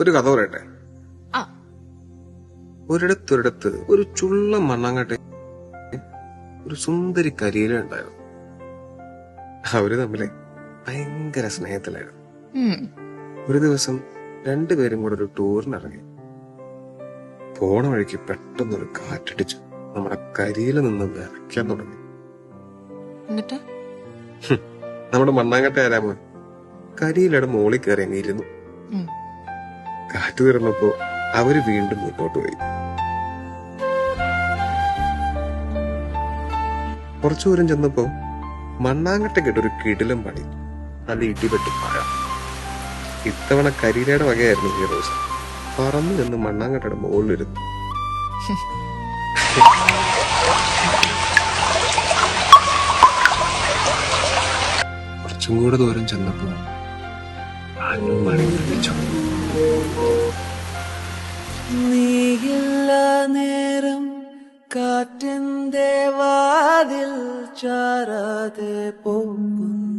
ഒരു കഥ പറയട്ടെ? ഒരിടത്തൊരിടത്ത് ഒരു ചുള്ള മണ്ണാങ്കട്ടെ ഒരു സുന്ദരി കരിയില ഉണ്ടായിരുന്നു. അവർ തമ്മിൽ ഭയങ്കര സ്നേഹത്തിലായിരുന്നു. ഒരു ദിവസം രണ്ടുപേരും കൂടെ ഒരു ടൂറിന് ഇറങ്ങി. പോണ വഴിക്ക് പെട്ടെന്നൊരു കാറ്റടിച്ചു നമ്മുടെ കരിയില നിന്ന് വിറയ്ക്കാൻ തുടങ്ങി. എന്നിട്ട്? നമ്മുടെ മണ്ണാങ്കട്ട ആരാമോ കരിയിലയുടെ മോളിൽ കയറി അങ്ങ് ഇരുന്നു. കാറ്റ് തീർന്നപ്പോ അവർ വീണ്ടും മുന്നോട്ട് പോയി. കുറച്ചു ദൂരം ചെന്നപ്പോ മണ്ണാങ്കട്ടയ്ക്കിട്ട് ഒരു കിടിലം പണി. നല്ല ഇടിപെട്ടി മഴ. ഇത്തവണ കരീരയുടെ വകയായിരുന്നു ഈ റോസ്. പറന്നു നിന്ന് മണ്ണാങ്കട്ടയുടെ മുകളിലിരുന്നു. കുറച്ചും കൂടെ ദൂരം ചെന്നപ്പോ നേരം കാറ്റിന്റെ വാതിൽ ചാരാതെ പോകുന്നു